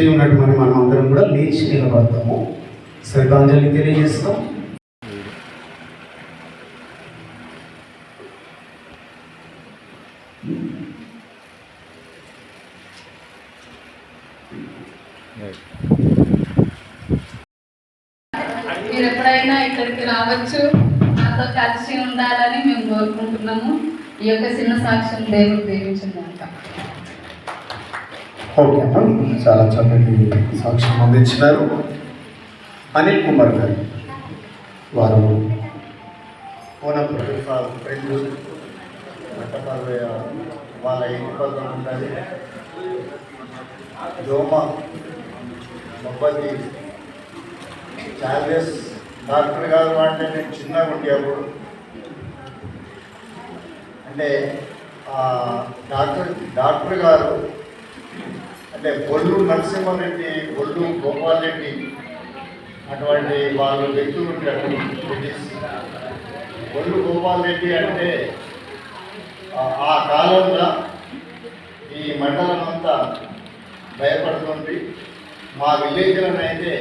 చేరి ఉన్నటువంటి మనం అందరం కూడా లేచి నిలబడతాము. శ్రద్ధాంజలి తెలియజేస్తాం. మీరు ఎప్పుడైనా ఇక్కడికి రావచ్చు. నాతో కలిసి ఉండాలని మేము కోరుకుంటున్నాము. ఈ యొక్క చిన్న సాక్ష్యం దేవుడు దీవించిందంట ఓకే అమ్మ. చాలా చక్కటి సాక్ష్యం అందించినారు. అనిల్ కుమార్ గారు వారు కోనప్పుడు ఫ్రెండ్ వాళ్ళ ఇంటి పక్కన ఉంటుంది దోమ మొబ్బది చార్జెస్ డాక్టర్ గారు అంటే నేను చిన్నగా ఉండే అప్పుడు అంటే డాక్టర్ డాక్టర్ గారు అంటే ఒళ్ళు నరసింహారెడ్డి ఒళ్ళు గోపాల్ రెడ్డి అటువంటి వాళ్ళు వ్యక్తులు ఉంటారు బొల్లు ఒళ్ళు గోపాల్ రెడ్డి అంటే ఆ- కాలంలో ఈ మండలం అంతా భయపడుతుంది. మా విలేజ్లను అయితే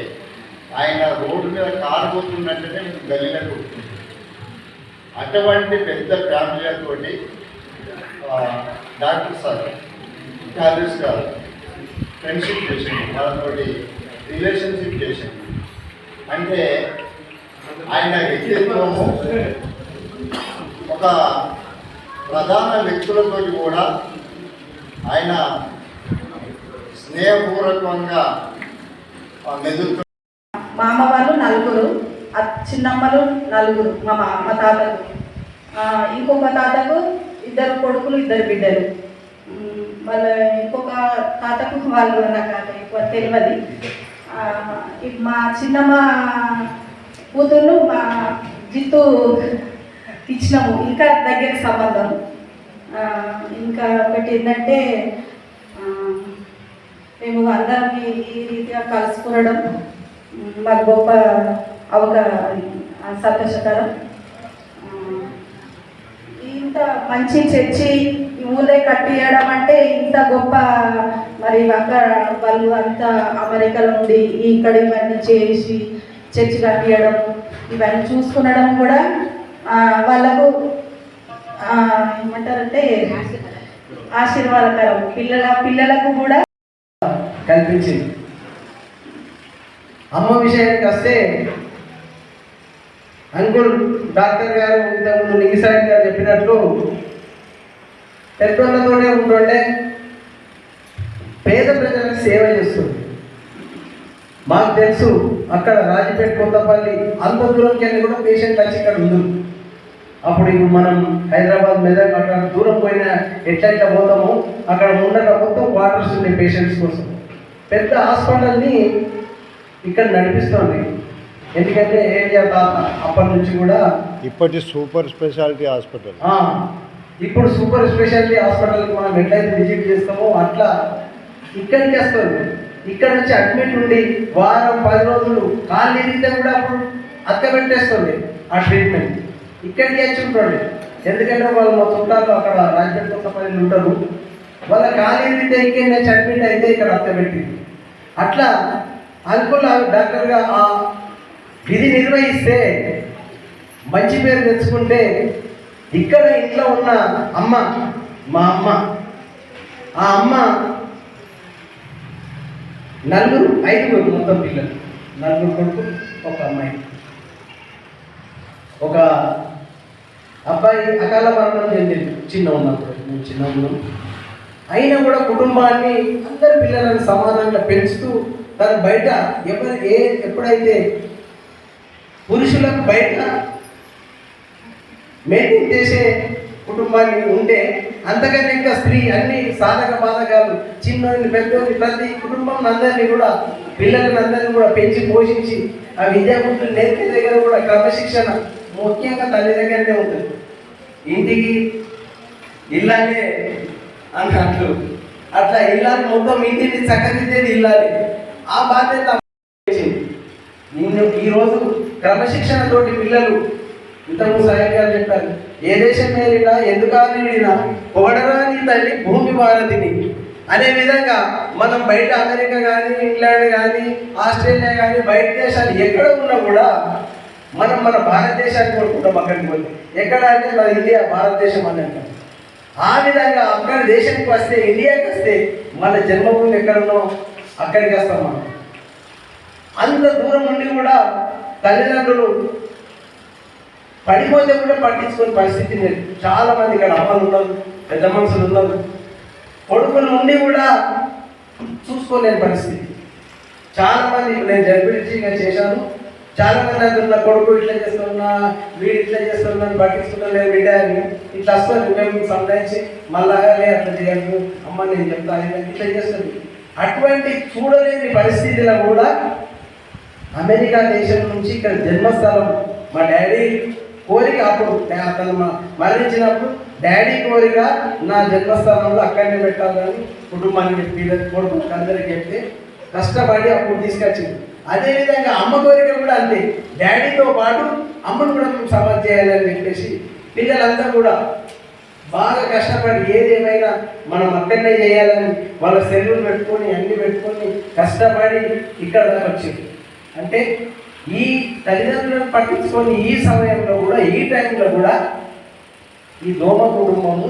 ఆయన రోడ్డు మీద కారు పోతుందంటేనే మీకు గల్లీలకు అటువంటి పెద్ద ఫ్యామిలీలతో డాక్టర్ సార్ కాలేజ్ గారు ఫ్రెండ్షిప్ చేసింది వాళ్ళతోటి రిలేషన్షిప్ చేసింది అంటే ఆయన వ్యక్తిత్వము ఒక ప్రధాన వ్యక్తులతోటి కూడా ఆయన స్నేహపూర్వకంగా మెదురు మా అమ్మ వాళ్ళు నలుగురు చిన్నమ్మలు నలుగురు మా అమ్మ తాతకు ఇంకొక తాతకు ఇద్దరు కొడుకులు ఇద్దరు బిడ్డలు. వాళ్ళ ఇంకొక తాతకు వాళ్ళు నాకు ఎక్కువ తెలియదు. మా చిన్నమ్మ కూతుర్లు మా జిత్తు ఇచ్చినాము. ఇంకా దగ్గర సంబంధం. ఇంకా ఒకటి ఏంటంటే మేము అందరం ఈ- రీతిగా కలుసుకునడం మాకు గొప్ప అవగా సంతోషకరం. ఇంత మంచి చర్చి ఊరే ఊళ్ళే కట్టియడం అంటే ఇంత గొప్ప మరి అక్క వాళ్ళు అంత అమెరికా నుండి ఇక్కడ ఇవన్నీ చేసి చర్చి కట్టియడం ఇవన్నీ చూసుకునడం కూడా వాళ్ళకు ఏమంటారంటే ఆశీర్వాదకరం. పిల్లల పిల్లలకు కూడా కల్పించింది. అమ్మ విషయానికి వస్తే అంకుల్ డాక్టర్ గారు ఇంతకుముందు నిగిసాయి గారు చెప్పినట్లు పెద్దోళ్ళతోనే ఉంటుండే పేద ప్రజలకు సేవ చేస్తుంది. మాకు తెలుసు అక్కడ రాజపేట కొత్తపల్లి అంత దూరంకి వెళ్ళి కూడా పేషెంట్ వచ్చి ఇక్కడ ఉంది అప్పుడు ఇప్పుడు మనం హైదరాబాద్ మెదక్ అక్కడ దూరం పోయిన ఎట్లయితే పోతామో అక్కడ ఉండటం మొత్తం క్వార్టర్స్ ఉన్నాయి పేషెంట్స్ కోసం. పెద్ద హాస్పిటల్ని ఇక్కడ నడిపిస్తుంది. ఎందుకంటే ఏరియా తాత అప్పటి నుంచి కూడా ఇప్పటి సూపర్ స్పెషాలిటీ హాస్పిటల్. ఇప్పుడు సూపర్ స్పెషాలిటీ హాస్పిటల్కి మనం ఎట్లయితే విజిట్ చేస్తామో అట్లా ఇక్కడికి వస్తుంది ఇక్కడ నుంచి అడ్మిట్ ఉండి వారం పది రోజులు కాళ్ళు ఎదిగితే కూడా అప్పుడు అత్త పెట్టేస్తుంది ఆ ట్రీట్మెంట్ ఇక్కడికి వచ్చి ఉంటుంది ఎందుకంటే వాళ్ళు మా చుట్టాలు అక్కడ రాజపేట కొత్తపల్లి ఉంటారు. వాళ్ళ కాళ్ళు ఎదిగితే ఇక్కడ నుంచి అడ్మిట్ అయితే ఇక్కడ అత్త పెట్టింది. అట్లా ఆ డాక్టర్గా ఆ విధి నిర్వహిస్తే మంచి పేరు తెచ్చుకుంటే ఇక్కడ ఇంట్లో ఉన్న అమ్మ మా అమ్మ ఆ అమ్మ నలుగురు ఐదుగురు మొత్తం పిల్లలు. నలుగురు కొడుకు ఒక అమ్మాయి. ఒక అబ్బాయి అకాల మరణం చెందింది చిన్న ఉన్నప్పుడు మేము చిన్న ఉన్నాం అయినా కూడా కుటుంబాన్ని అందరి పిల్లలను సమానంగా పెంచుతూ తను బయట ఎవరు ఏ ఎప్పుడైతే పురుషులకు బయట మెయింటైన్ చేసే కుటుంబాన్ని ఉంటే అంతకంటే ఇంకా స్త్రీ అన్ని సాధక బాధకాలు చిన్నోళ్ళు పెద్దోళ్ళు ప్రతి కుటుంబం అందరినీ కూడా పిల్లలను అందరినీ కూడా పెంచి పోషించి ఆ విద్యాబుద్ధులు నేర్పే దగ్గర కూడా క్రమశిక్షణ ముఖ్యంగా తల్లి దగ్గరనే ఉంటుంది. ఇంటికి ఇల్లానే అన్నట్లు. అట్లా ఇల్లాలి మొత్తం ఇంటిని చక్కదిద్దేది ఇల్లాలి. ఆ బాధ్యత ఈరోజు క్రమశిక్షణతోటి పిల్లలు ఇంతకు సాయం గారు చెప్పారు ఏ దేశం మేలినా ఎందుకాలినా పొగడరా తల్లి భూమి భారతిని. అదే విధంగా మనం బయట అమెరికా కానీ ఇంగ్లాండ్ కానీ ఆస్ట్రేలియా కానీ బయట దేశాలు ఎక్కడ ఉన్నా కూడా మనం మన భారతదేశాన్ని కోరుకుంటాం అక్కడికి పోతే. ఎక్కడ అంటే మన ఇండియా భారతదేశం అని అంటాం. ఆ విధంగా అక్కడ దేశానికి వస్తే ఇండియాకి వస్తే మన జన్మభూమి ఎక్కడున్నో అక్కడికి వస్తాం మనం. అంత దూరం ఉండి కూడా తల్లిదండ్రులు పడిపోతే కూడా పట్టించుకునే పరిస్థితి లేదు. చాలా మంది ఇక్కడ అమ్మలు ఉన్నారు పెద్ద మనుషులు ఉన్నారు. కొడుకులు ఉండి కూడా చూసుకోలేని పరిస్థితి. చాలా మంది నేను జడ్పీటీగా చేశాను. చాలా మంది నాకు నా కొడుకు ఇట్లా చేస్తున్నా వీడు ఇట్లా చేస్తున్నా పట్టించుకున్నా లేదు బిడ్డ ఇట్లా వస్తుంది మేము సంబంధించి మళ్ళా అట్లా చేయాలి అమ్మ నేను చెప్తాను ఇట్లా చేస్తుంది. అటువంటి చూడలేని పరిస్థితిలో కూడా అమెరికా దేశం నుంచి ఇక్కడ జన్మస్థలం. మా డాడీ కోరిక అప్పుడు అతను మరణించినప్పుడు డాడీ కోరిక నా జన్మస్థలంలో అక్కడనే పెట్టాలని కుటుంబానికి పిల్లలు కొడుకు అందరికి చెప్తే కష్టపడి అప్పుడు తీసుకొచ్చింది. అదేవిధంగా అమ్మ కోరిక కూడా అంతే. డాడీతో పాటు అమ్మను కూడా మేము సమాజ్ చేయాలని చెప్పేసి పిల్లలంతా కూడా బాగా కష్టపడి ఏదేమైనా మనం అక్కడనే చేయాలని వాళ్ళ సెలవులు పెట్టుకొని అన్ని పెట్టుకొని కష్టపడి ఇక్కడ దాకా వచ్చింది అంటే ఈ తల్లిదండ్రులను పట్టించుకొని ఈ సమయంలో కూడా ఈ టైంలో కూడా ఈ దోమ కుటుంబము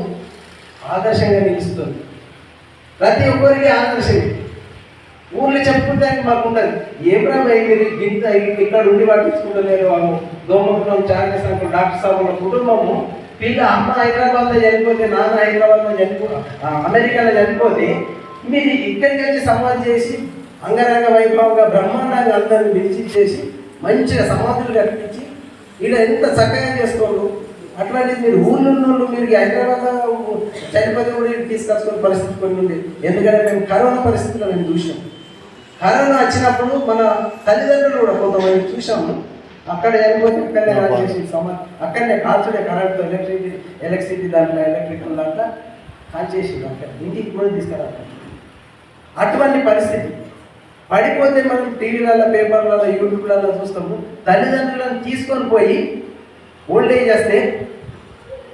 ఆదర్శంగా నిలుస్తుంది. ప్రతి ఒక్కరికి ఆదర్శం ఊళ్ళో చెప్పుకుంటానికి మాకు ఉండదు ఏం రాబోయే మీరు గింత ఇక్కడ ఉండి పట్టించుకుంటలేరు వాళ్ళు దోమ కుటుంబం చార్జెస్ డాక్టర్ సాబుల కుటుంబము పిల్ల అమ్మ హైదరాబాద్లో చనిపోతే నాన్న హైదరాబాద్లో చనిపో ఆ, అమెరికాలో చనిపోతే మీరు ఇక్కడికి వచ్చి సమాధి చేసి అంగరంగ వైభవంగా బ్రహ్మాండంగా అందరిని పిలిచి చేసి మంచిగా సమాధులు కట్టించి ఇలా ఎంత చక్కగా చేసుకోరు అట్లాంటిది మీరు ఊళ్ళో మీరు హైదరాబాద్లో చనిపోతే కూడా తీసుకొచ్చుకునే పరిస్థితి కొన్ని ఉంది. ఎందుకంటే మేము కరోనా పరిస్థితిలో మేము చూసాం. కరోనా వచ్చినప్పుడు మన తల్లిదండ్రులు కూడా కొంతమంది చూసాము అక్కడ చనిపోతే అక్కడనే కాల్చేసి సమా అక్కడనే కాల్చుడే కరెంట్ ఎలక్ట్రిసిటీ ఎలక్ట్రిసిటీ దాంట్లో ఎలక్ట్రికల్ దాంట్లో కాల్చేసి అక్కడ ఇంటికి కూడా తీసుకురాక అటువంటి పరిస్థితి. పడిపోతే మనం టీవీలలో పేపర్లలో యూట్యూబ్లలో చూస్తాము. తల్లిదండ్రులను తీసుకొని పోయి ఓల్డ్ ఏజ్ వస్తే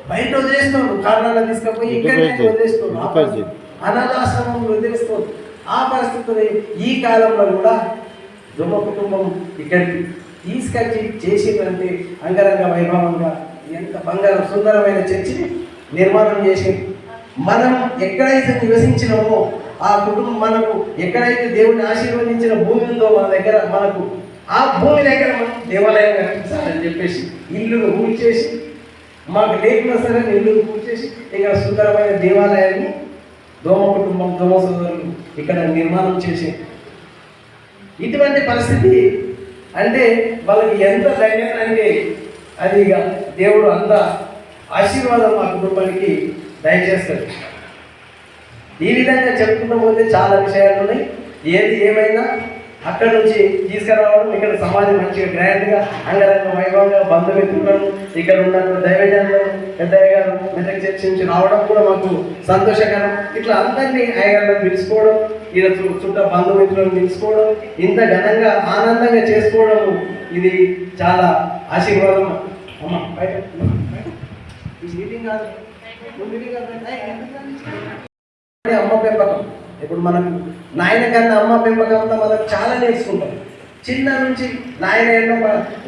బయట వదిలేస్తున్నారు కారణాలు తీసుకుపోయి ఇక్కడ పరిస్థితి. అనాథాశ్రమం వదిలేస్తున్నారు ఆ పరిస్థితులు ఈ కాలంలో కూడా దుమ్మ కుటుంబం ఇక్కడికి తీసుకొచ్చి చేసిందంటే అంగరంగ వైభవంగా ఎంత బంగారం సుందరమైన చర్చిని నిర్మాణం చేసి మనం ఎక్కడైతే నివసించినామో ఆ కుటుంబం మనకు ఎక్కడైతే దేవుని ఆశీర్వదించిన భూమి ఉందో మన దగ్గర మనకు ఆ భూమి దగ్గర మనం దేవాలయం కట్టించాలని చెప్పేసి ఇల్లును కూల్చేసి మాకు లేకున్నా సరే ఇల్లును కూల్చేసి ఇక సుందరమైన దేవాలయాన్ని దోమ కుటుంబం దోమ సోదరులు ఇక్కడ నిర్మాణం చేసి ఇటువంటి పరిస్థితి అంటే వాళ్ళకి ఎంత ధైర్యం అంటే అది ఇక దేవుడు అంత ఆశీర్వాదం మా కుటుంబానికి దయచేస్తాడు. ఈ విధంగా చెప్పుకుంటూ పోతే చాలా విషయాలు ఉన్నాయి. ఏది ఏమైనా అక్కడ నుంచి తీసుకురావడం ఇక్కడ సమాజం మంచిగా గ్రాండ్గా అంగరంగ వైభవంగా బంధుమిత్రులను ఇక్కడ ఉన్న దైవజనులను పెద్దయ్య గారు మెదక్ చర్చి నుంచి రావడం కూడా మాకు సంతోషకరం. ఇట్లా అందరినీ అయ్యగారిని పిలుచుకోవడం ఈయన చు- చుట్ట బంధుమిత్రులను పిలుచుకోవడం ఇంత ఘనంగా ఆనందంగా చేసుకోవడం ఇది చాలా ఆశీర్వాదం. అమ్మ బయట. మీటింగ్ కాదు. మీటింగ్ కాదు. అమ్మ పెంపకం. ఇప్పుడు మనం నాయన కన్నా అమ్మ పెంపకం అంతా మనం చాలా నేర్చుకుంటాం. చిన్న నుంచి నాయన ఎన్నో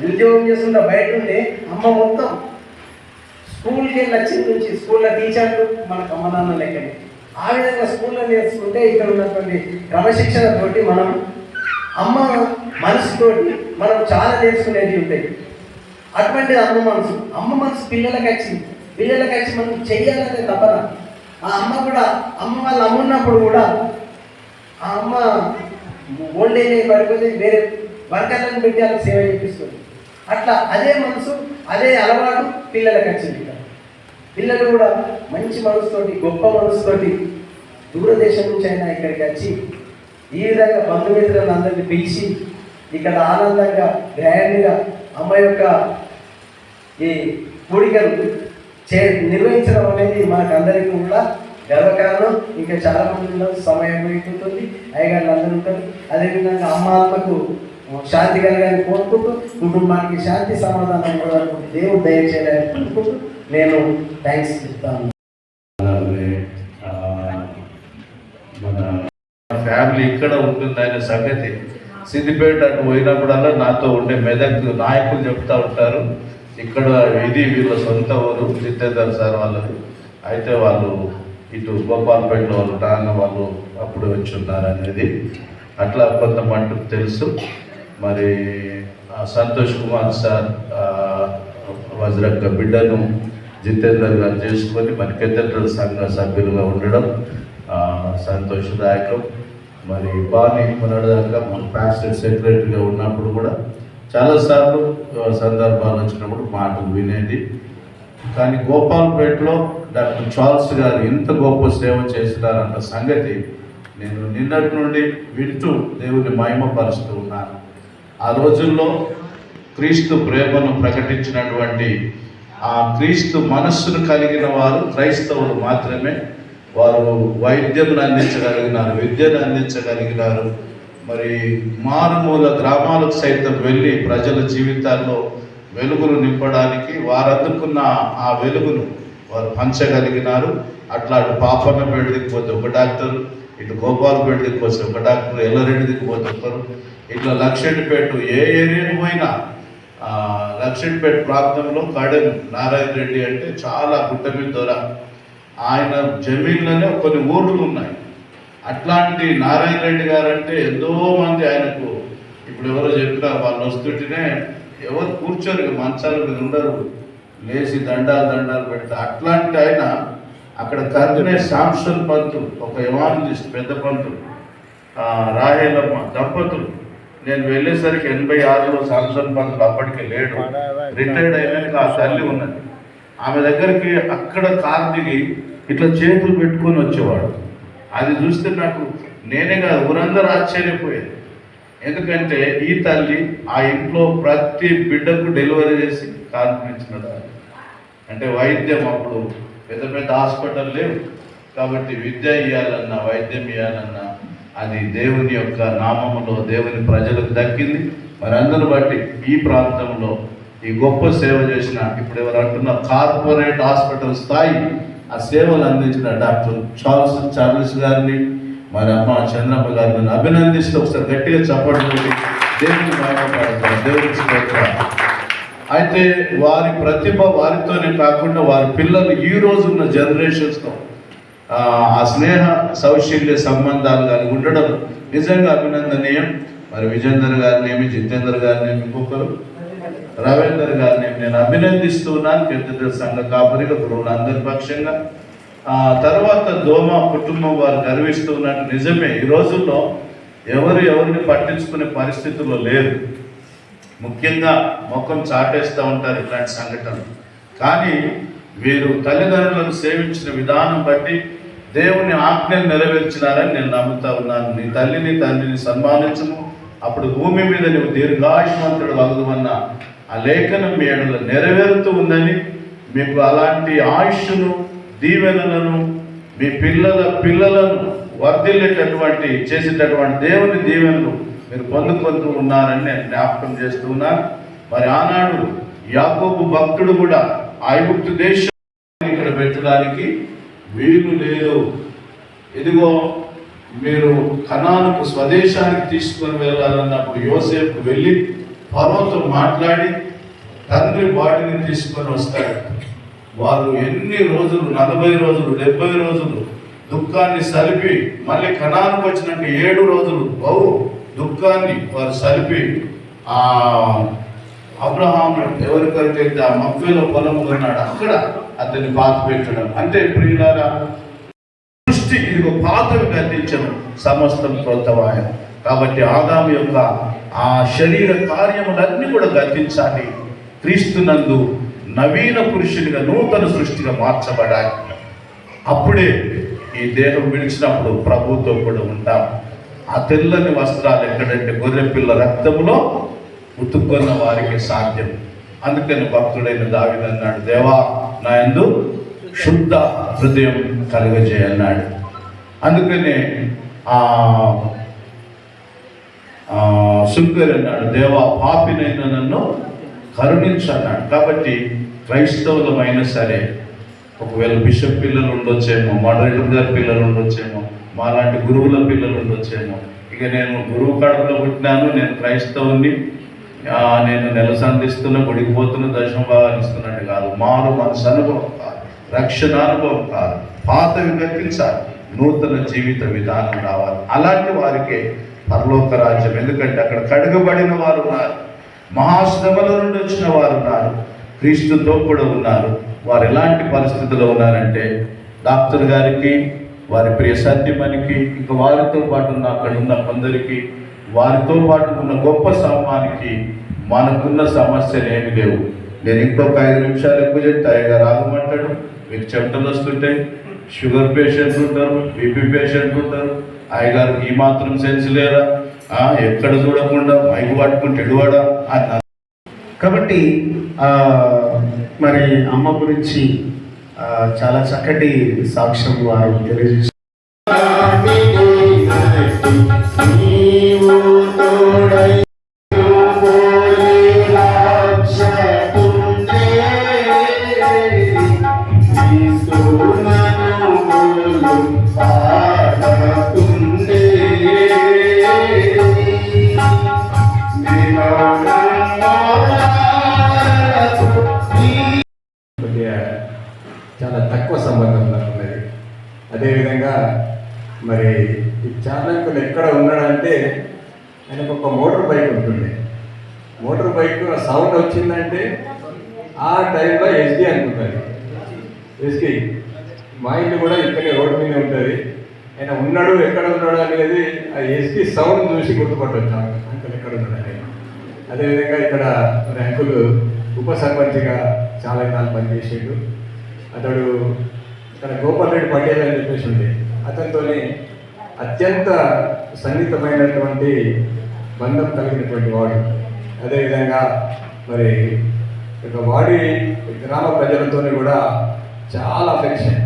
ఉద్యోగం చేస్తుంటే బయట ఉండే అమ్మ మొత్తం స్కూల్కి వెళ్ళి వచ్చిన నుంచి స్కూల్లో టీచర్లు మనకు అమ్మ నాన్న లెక్కనే. ఆ విధంగా స్కూల్లో నేర్చుకుంటే ఇక్కడ ఉన్నటువంటి క్రమశిక్షణతోటి మనం అమ్మ మనసుతోటి మనం చాలా నేర్చుకునేది ఉంటాయి. అటువంటిది అమ్మ మనసు. అమ్మ మనసు పిల్లలకి వచ్చింది. పిల్లలకి వచ్చి మనం చెయ్యాలనే తపన. ఆ అమ్మ కూడా అమ్మ వాళ్ళు అమ్మున్నప్పుడు కూడా ఆ అమ్మ ఓల్డ్ ఏజ్ పడిపోతే వేరే వర్గాలను పెట్టి వాళ్ళకి సేవ చేపిస్తుంది. అట్లా అదే మనసు అదే అలవాటు పిల్లలకి వచ్చింది పిల్లలు కూడా మంచి మనసుతోటి గొప్ప మనసుతోటి దూరదేశం నుంచి అయినా ఇక్కడికి వచ్చి ఈ విధంగా బంధుమిత్రులను అందరినీ పిలిచి ఇక్కడ ఆనందంగా గ్రాండ్గా అమ్మ యొక్క ఈ కోడికలు చే నిర్వహించడం అనేది మాకు అందరికీ కూడా గర్వకారణం. ఇంకా చాలా మంది ఉన్నారు సమయం ఎక్కుతుంది అయ్యగారు అందరూ ఉంటారు. అదేవిధంగా అమ్మ ఆత్మకు శాంతి కలగాలని కోరుకుంటూ కుటుంబానికి శాంతి సమాధానం కూడా దేవుడు దయచేయాలని కోరుకుంటూ నేను థ్యాంక్స్ చెప్తాను. మన ఫ్యామిలీ ఇక్కడ ఉంటుంది అనే సంగతి. సిద్దిపేట అటు పోయినప్పుడల్లా నాతో ఉండే మెదక్ నాయకులు చెప్తా ఉంటారు. ఇక్కడ ఇది వీళ్ళ సొంత ఊరు జితేందర్ సార్ వాళ్ళది అయితే వాళ్ళు ఇటు గోపాల్పేటలో వాళ్ళు నాన్న వాళ్ళు అప్పుడు వచ్చి ఉన్నారు అనేది అట్లా కొంత తెలుసు. మరి సంతోష్ కుమార్ సార్ వజ్రక్క బిడ్డను జితేందర్ గారు చేసుకొని మరి కెథడ్రల్ సంఘ సభ్యులుగా ఉండడం సంతోషదాయకం. మరి బాని మొన్నటిదాకా మన ప్యాస్టర్ సెక్రటరీగా ఉన్నప్పుడు కూడా చాలాసార్లు సందర్భాలు వచ్చినప్పుడు మాటలు వినేది. కానీ గోపాల్పేటలో డాక్టర్ చార్ల్స్ గారు ఇంత గొప్ప సేవ చేసినారన్న సంగతి నేను నిన్నటి నుండి వింటూ దేవుని మహిమపరుస్తూ ఉన్నాను. ఆ రోజుల్లో క్రీస్తు ప్రేమను ప్రకటించినటువంటి ఆ క్రీస్తు మనస్సును కలిగిన వారు క్రైస్తవులు మాత్రమే. వారు వైద్యం అందించగలిగినారు విద్యను అందించగలిగినారు. మరి మారుమూల గ్రామాలకు సైతం వెళ్ళి ప్రజల జీవితాల్లో వెలుగును నింపడానికి వారు అందుకున్న ఆ వెలుగును వారు పంచగలిగినారు. అట్లా అటు పాపన్నపేట దిక్కుపోతే ఒక డాక్టర్ ఇటు గోపాలపేట దిక్కుపోతే ఒక డాక్టర్ ఎల్లరెడ్డి దిక్కుపోతే ఒకరు. ఇట్లా లక్షెట్టిపేట ఏ ఏరియాకు పోయినా ఆ, ప్రాంతంలో కడెం నారాయణ రెడ్డి అంటే చాలా గుట్ట మీద దొర. ఆయన జమీన్లోనే కొన్ని ఊర్లు ఉన్నాయి. అట్లాంటి నారాయణ రెడ్డి గారు అంటే ఎంతో మంది ఆయనకు ఇప్పుడు ఎవరో చెప్పినా వాళ్ళు వస్తుంటేనే ఎవరు కూర్చోరు మంచాల మీద ఉండరు. లేచి దండాలు దండాలు పెడతా. అట్లాంటి ఆయన అక్కడ కర్నే సాంసన్ పంతులు ఒక ఎవాంజలిస్ట్ పెద్ద పంతులు రాహేలమ్మ దంపతులు. నేను వెళ్ళేసరికి ఎనభై ఆరులో సాంసన్ పంతులు అప్పటికే లేడు. రిటైర్డ్ అయినాక ఆ తల్లి ఉన్నది. ఆమె దగ్గరికి అక్కడ కార్ దిగి ఇట్లా చేతులు పెట్టుకొని వచ్చేవాడు. అది చూస్తే నాకు నేనే కాదు ఊరందరూ ఆశ్చర్యపోయేది ఎందుకంటే ఈ తల్లి ఆ ఇంట్లో ప్రతి బిడ్డకు డెలివరీ చేసి కాన్పించిన అంటే వైద్యం అప్పుడు పెద్ద పెద్ద హాస్పిటల్ లేవు. కాబట్టి విద్య ఇవ్వాలన్నా వైద్యం ఇవ్వాలన్నా అది దేవుని యొక్క నామములో దేవుని ప్రజలకు దక్కింది. మరి అందరు బట్టి ఈ ప్రాంతంలో ఈ గొప్ప సేవ చేసిన ఇప్పుడు ఎవరు అంటున్న కార్పొరేట్ హాస్పిటల్ స్థాయి ఆ సేవలు అందించిన డాక్టర్ చార్ల్స్ చార్లెస్ గారిని మరి అమ్మ చంద్రమ్మ గారిని అభినందిస్తూ ఒకసారి గట్టిగా చెప్పడం దేవుని మహిమపడతారు దేవుని అయితే వారి ప్రతిభ వారితోనే కాకుండా వారి పిల్లలు ఈ రోజు ఉన్న జనరేషన్స్తో ఆ స్నేహ సౌశల్య సంబంధాలు కానీ ఉండడం నిజంగా అభినందనీయం. మరి విజేందర్ గారిని ఏమి జితేందర్ గారిని ఇంకొకరు? రవీందర్ గారిని నేను అభినందిస్తున్నాను. పెద్ద సంఘ కాపరిగా గురువులందరి పక్షంగా. ఆ తర్వాత దోమ కుటుంబం వారు గర్విస్తున్నట్టు నిజమే. ఈ రోజుల్లో ఎవరు ఎవరిని పట్టించుకునే పరిస్థితుల్లో లేరు. ముఖ్యంగా ముఖం చాటేస్తూ ఉంటారు ఇట్లాంటి సంఘటనలు. కానీ వీరు తల్లిదండ్రులను సేవించిన విధానం బట్టి దేవుని ఆజ్ఞను నెరవేర్చినారని నేను నమ్ముతా ఉన్నాను. నీ తల్లిని తండ్రిని సన్మానించము. అప్పుడు భూమి మీద నువ్వు దీర్ఘాయుమంతుడు వగదువన్న ఆ లేఖనం మీ ఏడలో నెరవేరుతూ ఉందని మీకు అలాంటి ఆయుష్ను దీవెనలను మీ పిల్లల పిల్లలను వర్ధిల్లేటటువంటి చేసేటటువంటి దేవుని దీవెనలు మీరు పొందుకుంటూ ఉన్నారని నేను జ్ఞాపకం చేస్తూ ఉన్నాను మరి ఆనాడు యాకోబు భక్తుడు కూడా ఐగుప్తు దేశం ఇక్కడ పెట్టడానికి వీలు లేదు. ఇదిగో మీరు కణాలకు స్వదేశానికి తీసుకొని వెళ్ళాలన్నప్పుడు యోసేపు వెళ్ళి పర్వతం మాట్లాడి తండ్రి బాడీని తీసుకొని వస్తాడు. వారు ఎన్ని రోజులు నలభై రోజులు డెబ్బై రోజులు దుఃఖాన్ని సలిపి మళ్ళీ కణానికి వచ్చినాక ఏడు రోజులు బహు దుఃఖాన్ని వారు సలిపి ఆ అబ్రహాం ఎవరికైతే ఆ మక్వేలో పొలం కొన్నాడు అక్కడ అతన్ని పాత పెట్టడం. అంటే ప్రియులారా దృష్టి ఇదిగో పాతవి కల్పించను సమస్తం క్రొత్తవాయ కాబట్టి ఆదాము యొక్క ఆ శరీర కార్యములన్నీ కూడా గర్తించాలి క్రీస్తునందు నవీన పురుషునిగా నూతన సృష్టిగా మార్చబడాలి. అప్పుడే ఈ దేహం విడిచినప్పుడు ప్రభుతో కూడా ఉంటాం. ఆ తెల్లని వస్త్రాలు ఎక్కడంటే గొర్రెపిల్ల రక్తంలో ఉతుక్కున్న వారికి సాధ్యం. అందుకని భక్తుడైన దావిదన్నాడు దేవా నా ఎందు శుద్ధ హృదయం కలుగజేయన్నాడు. అందుకనే ఆ శుక్రుడు అన్నాడు దేవా పాపినైన నన్ను కరుణించన్నాడు. కాబట్టి క్రైస్తవులమైనా సరే ఒకవేళ బిషప్ పిల్లలు ఉండొచ్చేమో మోడరేటర్ గారి పిల్లలు ఉండొచ్చేమో మాలాంటి గురువుల పిల్లలు ఉండొచ్చేమో ఇక నేను గురువు కడుపులో పుట్టినాను నేను క్రైస్తవుని నేను నెలసందిస్తున్న సంధిస్తున్న దశం పోతున్న ఇస్తున్నట్టు కాదు. మారు మనసు అనుభవం కాదు. రక్షణ అనుభవం కాదు. పాతవి గతించాలి నూతన జీవిత విధానం రావాలి. అలాంటి వారికే పరలోక రాజ్యం. ఎందుకంటే అక్కడ కడగబడిన వారు ఉన్నారు. మహాశ్రమల నుండి వచ్చిన వారు ఉన్నారు. క్రీస్తుతో కూడా ఉన్నారు. వారు ఎలాంటి పరిస్థితిలో ఉన్నారంటే డాక్టర్ గారికి వారి ప్రియ సత్యమనికి ఇంకా వారితో పాటు ఉన్న అక్కడ ఉన్న కొందరికి వారితో పాటు ఉన్న గొప్ప సమూహానికి మనకున్న సమస్యలు ఏమి లేవు. నేను ఇంకొక ఐదు నిమిషాలు ఎక్కువ చెప్తే. అయ్యగా రాగమంటాడు మీకు చెమటలు వస్తుంటాయి. షుగర్ పేషెంట్ ఉంటారు. బీపీ పేషెంట్ ఉంటారు. అయ్యగారికి ఈ మాత్రం సెన్స్ లేరా? ఆ, ఎక్కడ చూడకుండా మైకు పట్టుకుంటే ఎడువాడా అని కాబట్టి ఆ, మరి అమ్మ గురించి ఆ, చాలా చక్కటి సాక్ష్యం వారు తెలియజేశారు. ఈ ఎక్కడ ఉన్నాడంటే ఆయనకు ఒక మోటార్ బైక్ ఉంటుంది మోటార్ బైక్ సౌండ్ వచ్చిందంటే ఆ టైంలో ఎస్డి అనుకుంటారు ఎస్డి మా ఇల్లు కూడా ఇక్కడే రోడ్డు మీద ఉంటుంది. ఆయన ఉన్నాడు ఎక్కడ ఉన్నాడు అనేది ఆ ఎస్డి సౌండ్ చూసి గుర్తుపట్టవచ్చు అంకుల్ ఎక్కడ ఉన్నాడు అదేవిధంగా ఇక్కడ మరి అంకుల్ ఉప సర్పంచ్గా చాలా కాలం పనిచేసాడు. అతడు ఇక్కడ గోపాల్ రెడ్డి పటేల్ అని చెప్పేసి ఉంది అతనితో అత్యంత సన్నిహితమైనటువంటి బంధం కలిగినటువంటి వాడు. అదేవిధంగా మరి ఇక వాడి గ్రామ ప్రజలతో కూడా చాలా ఫెక్షన్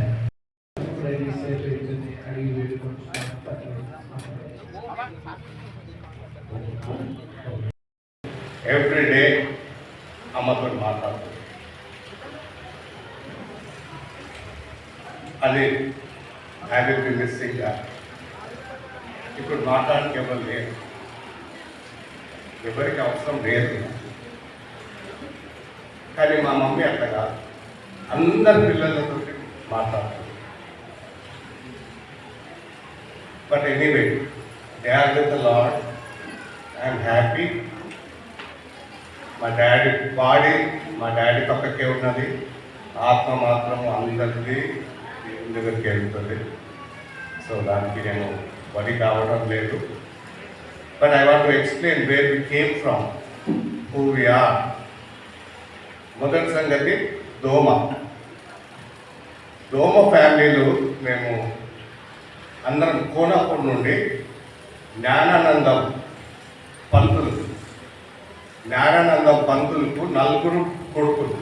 ఎవ్రీడే అమ్మతో మాట్లాడుతుంది అది హ్యాపీ మిస్సింగ్ ఇప్పుడు మాట్లాడడానికి ఎవరు లేదు ఎవరికి అవసరం లేదు. కానీ మా మమ్మీ అట్లా కాదు. అందరి పిల్లలతో మాట్లాడుతుంది. But anyway they are with Lord I'm happy మా డాడీ బాడీ మా డాడీ పక్కకే ఉన్నది. ఆత్మ మాత్రం అందరిది. దగ్గరికి వెళ్తుంది. సో దానికి నేను వరి కావడం లేదు. But I want to explain where we came from who we are మొదటి సంగతి దోమ. దోమ ఫ్యామిలీలు మేము అందరం కోనప్పటి నుండి జ్ఞానానందం పంతులు. జ్ఞానానందం పంతులకు నలుగురు కొడుకులు.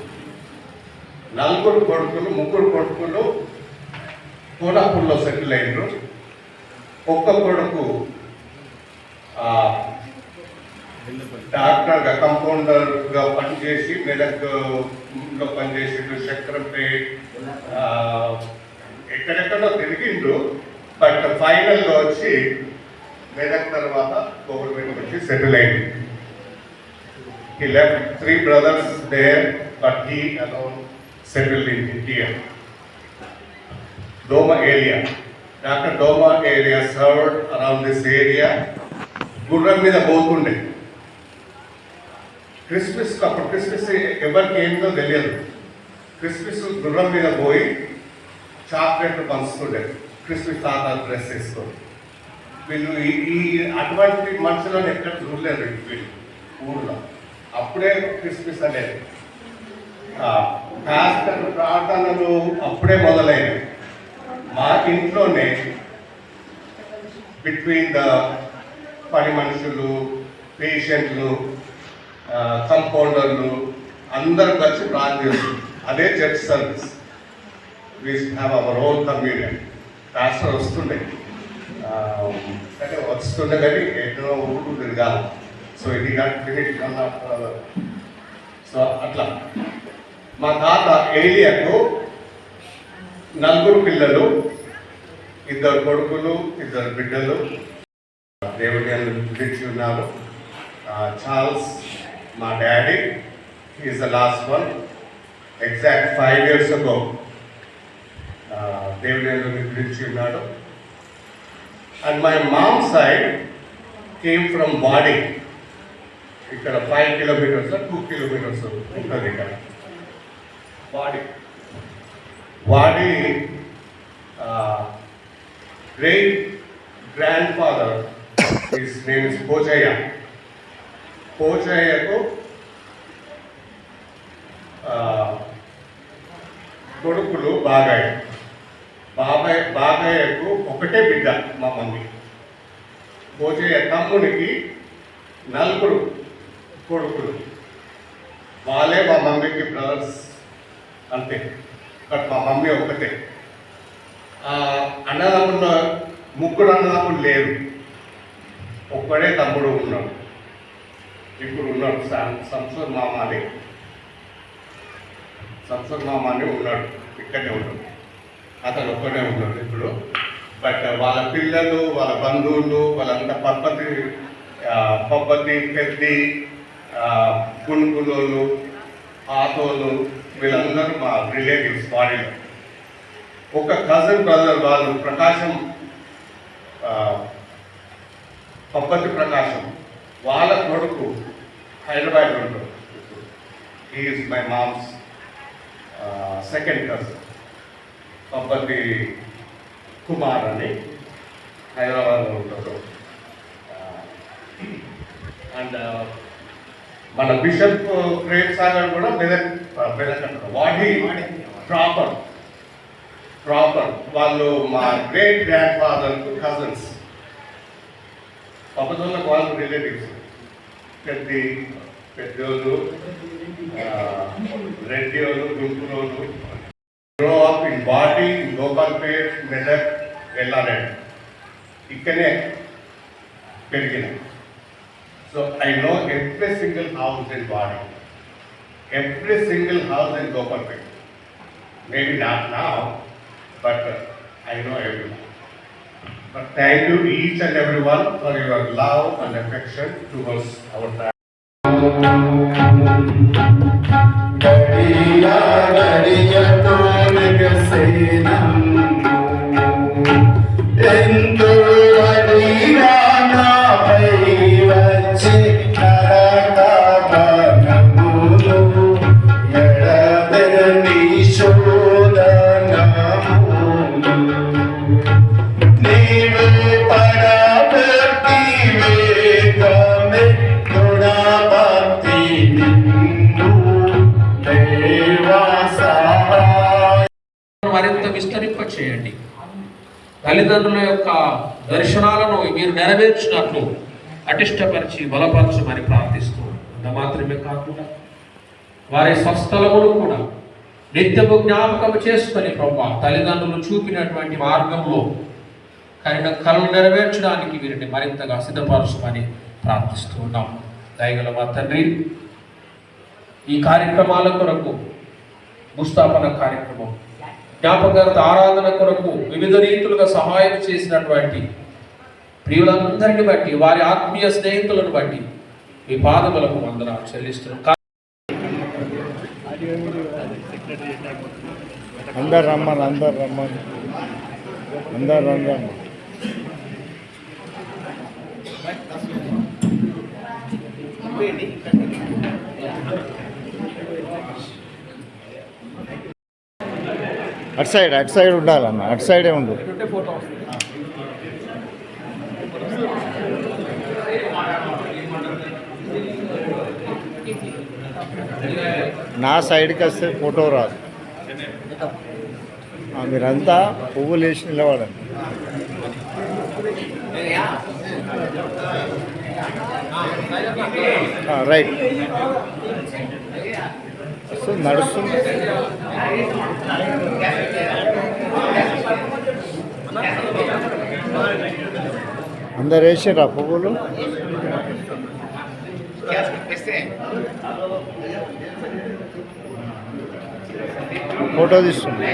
నలుగురు కొడుకులు ముగ్గురు కొడుకులు కోనాపూర్లో సెటిల్ అయినారు. కుక్క కొడుకు డాక్టర్గా కంపౌండర్గా పనిచేసి మెదక్లో పనిచేసిండు చక్రంపేట్ ఎక్కడెక్కడో తిరిగిండు బట్ ఫైనల్లో వచ్చి మెదక్ తర్వాత గవర్నమెంట్ వచ్చి సెటిల్ అయింది He left three brothers there, but he alone settled in India. Doma area. Doctor Doma area served around this area గుర్రం మీద పోతుండే. క్రిస్మస్ అప్పుడు క్రిస్మస్ ఎవరికి ఏంటో తెలియదు. క్రిస్మస్ గుర్రం మీద పోయి చాక్లెట్లు పంచుతుండే. క్రిస్మస్ తాత డ్రెస్ వేసుకొని. వీళ్ళు ఈ అటువంటి మనుషులను ఎక్కడ చూడలేరు వీళ్ళు ఊళ్ళో అప్పుడే క్రిస్మస్ అనేది ప్రార్థనలు అప్పుడే మొదలైనవి. మా ఇంట్లోనే బిట్వీన్ ద పని మనుషులు పేషెంట్లు కంపౌండర్లు అందరూ కలిసి ప్లాన్ చేస్తాం. అదే church service we have our own communion pastor వస్తుండే. అంటే కానీ వస్తుండే కానీ ఎన్నో ఊరు తిరగాలి సో ఇది కాదు సో అట్లా. మా తాత ఏలియాకు నలుగురు పిల్లలు ఇద్దరు కొడుకులు ఇద్దరు బిడ్డలు. దేవుడి గురించి ఉన్నారు. చార్ల్స్ మా daddy is the last one exact five years ago దేవుడి గురించి ఉన్నాడు. And my mom side came from body ఇక్కడ ఫైవ్ కిలోమీటర్స్ టూ కిలోమీటర్స్ ఉంటుంది ఇక్కడ. వాడి వాడి great grand father is name is Pochaiah పోచయ్యకు కొడుకులు బాగాయ్ బాబాయ్ బాబాయ్యకు ఒకటే బిడ్డ మా మమ్మీ. పోచయ్య తమ్మునికి నలుగురు కొడుకులు. వాళ్ళే మా మమ్మీకి బ్రదర్స్ అంతే. బట్ మా మమ్మీ ఒక్కటే. ఆ, ముగ్గురు అన్నదమ్ములు లేరు. ఒక్కడే తమ్ముడు ఉన్నాడు. ఇప్పుడు ఉన్నాడు సం- సంసూర్ మామ అని సంసూర్ మామ అని ఉన్నాడు. ఇక్కడనే ఉన్నాడు. అతను ఒక్కడే ఉన్నాడు ఇప్పుడు. బట్ వాళ్ళ పిల్లలు వాళ్ళ బంధువులు వాళ్ళంతా పప్పతి పబ్బతి పెద్ది పుణుకులోలు ఆతోలు వీళ్ళందరూ మా రిలేటివ్స్ బాడీలో ఒక కజన్ బ్రదర్ వాళ్ళు ప్రకాశం ఆ, పబ్బతి ప్రకాశం వాళ్ళ కొడుకు హైదరాబాద్ ఉంటాడు is my mom's second cousin Pabbathi Kumar అని హైదరాబాద్లో ఉంటాడు అండ్ మన బిషప్ ప్రేమ్ సాగర్ కూడా మెదక్ వాడి ప్రాపర్. ప్రాపర్. వాళ్ళు మా గ్రేట్ గ్రాండ్ ఫాదర్ కజన్స్ పప్పదోళ్ళకు వాళ్ళు రిలేటివ్స్ పెద్ద పెద్దోళ్ళు రెడ్డి వాళ్ళు గుంటూరు గ్రో అప్ ఇన్ బాడీ గోపాల్పేట్ మెదక్ వెళ్ళారండి ఇక్కడనే పెరిగిన. So I know every single house in body Every single house in Gopalpet maybe not now, but uh, I know everyone. But thank you each and everyone for your love and affection towards our family. గడియా గడియతో నిగసేనం తల్లిదండ్రుల యొక్క దర్శనాలను మీరు నెరవేర్చినట్లు అటిష్టపరిచి బలపరచమని ప్రార్థిస్తూ అంత మాత్రమే కాకుండా వారి స్వస్థలమును కూడా నిత్యము జ్ఞాపకం చేసుకొని ప్రభా తల్లిదండ్రులు చూపినటువంటి మార్గంలో కరిన కళలు నెరవేర్చడానికి వీరిని మరింతగా సిద్ధపరచమని ప్రార్థిస్తూ ఉన్నాం. దయగల మా తండ్రి ఈ కార్యక్రమాల కొరకు ముస్తాపన కార్యక్రమం జ్ఞాపకార్థ ఆరాధన కొరకు వివిధ రీతులుగా సహాయం చేసినటువంటి ప్రియులందరిని బట్టి వారి ఆత్మీయ స్నేహితులను బట్టి మీ పాదములకు వందనాలు చెల్లిస్తున్నాం. అందరు రమ్మని అందరు రమ్మని. అందరు రమ్మని. అటు సైడ్ అటు సైడ్ ఉండాలన్న అటు సైడే ఉండు. నా సైడ్కి వస్తే ఫోటో రాదు. మీరంతా పువ్వులు వేసి నిలబడండి. రైట్. సో నడుస్తుంది అందరు వేసారు ఆ పువ్వులు? ఫోటో తీసుకున్నాం